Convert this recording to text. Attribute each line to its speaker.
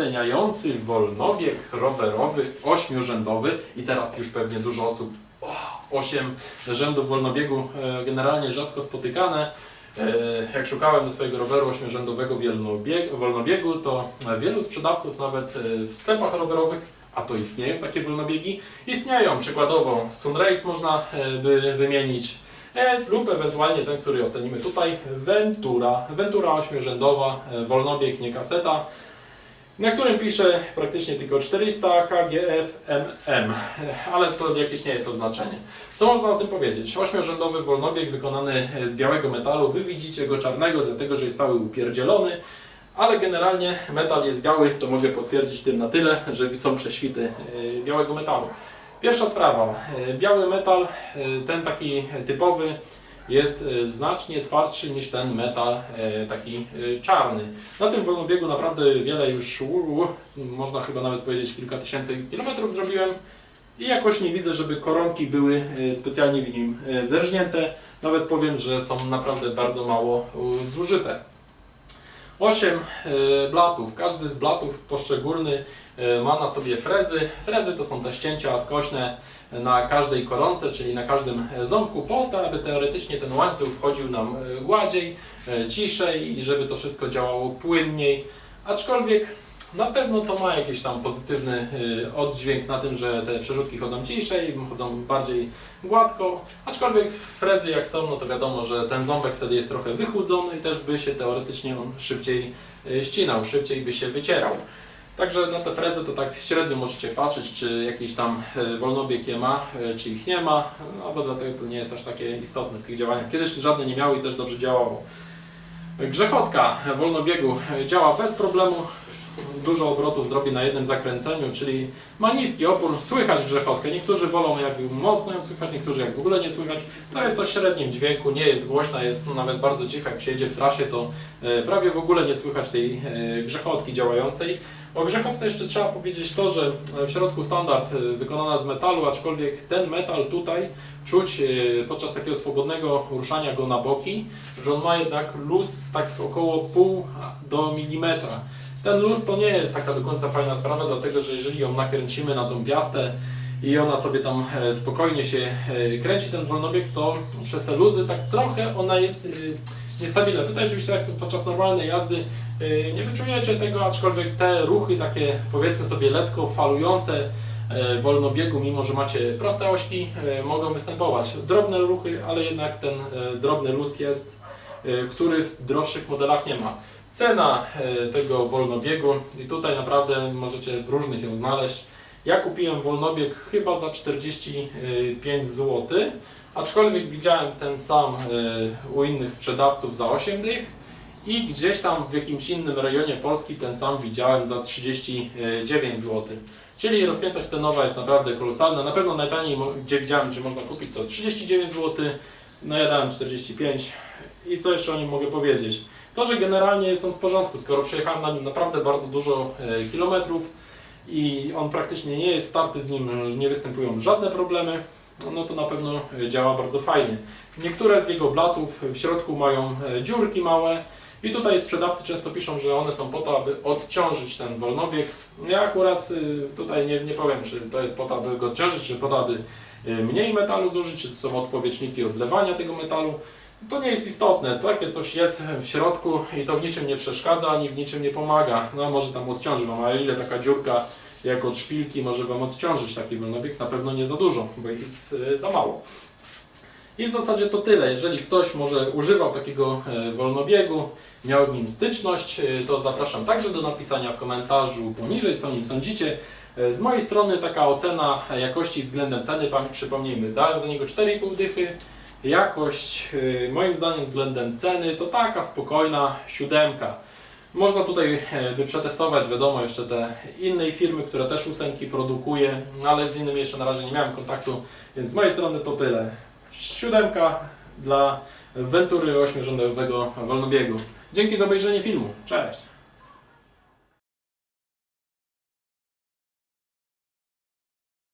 Speaker 1: oceniający wolnobieg rowerowy ośmiorzędowy i teraz już pewnie dużo osób o, 8 rzędów wolnobiegu e, generalnie rzadko spotykane. E, Jak szukałem do swojego roweru ośmiorzędowego wolnobiegu, to wielu sprzedawców nawet e, w sklepach rowerowych, a to istnieją takie wolnobiegi, istnieją. Przykładowo Sunrace można by wymienić lub ewentualnie ten, który ocenimy tutaj, Ventura. Ventura ośmiorzędowa, wolnobieg, nie kaseta na którym pisze praktycznie tylko 400 KGF MM, ale to jakieś nie jest oznaczenie. Co można o tym powiedzieć? Ośmiorzędowy wolnobieg wykonany z białego metalu. Wy widzicie go czarnego, dlatego że jest cały upierdzielony, ale generalnie metal jest biały, co mogę potwierdzić tym na tyle, że są prześwity e, białego metalu. Pierwsza sprawa. e, Biały metal, e, ten taki typowy, jest e, znacznie twardszy niż ten metal e, taki e, czarny. Na tym wolnobiegu naprawdę wiele już, można chyba nawet powiedzieć kilka tysięcy kilometrów zrobiłem i jakoś nie widzę, żeby koronki były specjalnie w nim zerżnięte. Nawet powiem, że są naprawdę bardzo mało zużyte. 8 e, blatów. Każdy z blatów poszczególny e, ma na sobie frezy. Frezy to są te ścięcia skośne na każdej koronce, czyli na każdym e, ząbku, po to, aby teoretycznie ten łańcuch wchodził nam e, gładziej, e, ciszej i żeby to wszystko działało płynniej. Aczkolwiek na pewno to ma jakiś tam pozytywny e, oddźwięk na tym, że te przerzutki chodzą ciszej, chodzą bardziej gładko. Aczkolwiek frezy jak są, no to wiadomo, że ten ząbek wtedy jest trochę wychudzony i też by się teoretycznie on szybciej e, ścinał, szybciej by się wycierał. Także na te frezy to tak średnio możecie patrzeć, czy jakiś tam e, wolnobieg je ma, czy ich nie ma, no bo dlatego to nie jest aż takie istotne w tych działaniach. Kiedyś żadne nie miały i też dobrze działało. Grzechotka wolnobiegu działa bez problemu. Dużo obrotów zrobi na jednym zakręceniu, czyli ma niski opór, słychać grzechotkę. Niektórzy wolą jak mocno ją słychać, niektórzy jak w ogóle nie słychać. To jest o średnim dźwięku, nie jest głośna, jest no, nawet bardzo cicha. Jak się jedzie w trasie, to e, prawie w ogóle nie słychać tej e, grzechotki działającej. O grzechotce jeszcze trzeba powiedzieć to, że w środku standard e, wykonana z metalu, aczkolwiek ten metal tutaj czuć e, podczas takiego swobodnego ruszania go na boki, że on ma jednak luz tak około pół do milimetra. Ten luz to nie jest taka do końca fajna sprawa, dlatego że jeżeli ją nakręcimy na tą piastę i ona sobie tam e, spokojnie się e, kręci, ten wolnobieg, to przez te luzy tak trochę ona jest e, niestabilna. Tutaj oczywiście tak podczas normalnej jazdy nie wyczujecie tego, aczkolwiek te ruchy takie powiedzmy sobie lekko falujące wolnobiegu, mimo że macie proste ośki, mogą występować. Drobne ruchy, ale jednak ten drobny luz jest, który w droższych modelach nie ma. Cena e, tego wolnobiegu i tutaj naprawdę możecie w różnych ją znaleźć. Ja kupiłem wolnobieg chyba za 45 zł, aczkolwiek widziałem ten sam e, u innych sprzedawców za 8 dych i gdzieś tam w jakimś innym rejonie Polski ten sam widziałem za 39 zł. Czyli rozpiętość cenowa jest naprawdę kolosalna. Na pewno najtaniej, gdzie widziałem, że można kupić to 39 zł, no ja dałem 45 i co jeszcze o nim mogę powiedzieć? To, że generalnie on w porządku, skoro przejechałem na nim naprawdę bardzo dużo e, kilometrów i on praktycznie nie jest starty z nim, że nie występują żadne problemy, no to na pewno e, działa bardzo fajnie. Niektóre z jego blatów w środku mają e, dziurki małe i tutaj sprzedawcy często piszą, że one są po to, aby odciążyć ten wolnobieg. Ja akurat tutaj nie, nie powiem, czy to jest po to, aby go odciążyć, czy po to, aby mniej metalu zużyć, czy to są odpowietrzniki odlewania tego metalu. To nie jest istotne. Takie coś jest w środku i to w niczym nie przeszkadza, ani w niczym nie pomaga. No może tam odciąży Wam, ale ile taka dziurka jak od szpilki może Wam odciążyć taki wolnobieg? Na pewno nie za dużo, bo ich jest y, za mało. I w zasadzie to tyle. Jeżeli ktoś może używał takiego e, wolnobiegu, miał z nim styczność, e, to zapraszam także do napisania w komentarzu poniżej, co nim sądzicie. E, Z mojej strony taka ocena jakości względem ceny, przypomnijmy, dałem za niego 4,5 dychy. Jakość e, moim zdaniem względem ceny to taka spokojna siódemka. Można tutaj e, by przetestować, wiadomo, jeszcze te innej firmy, które też ósemki produkuje, ale z innymi jeszcze na razie nie miałem kontaktu, więc z mojej strony to tyle. Siódemka dla Ventury ośmiorzędowego wolnobiegu. Dzięki za obejrzenie filmu. Cześć!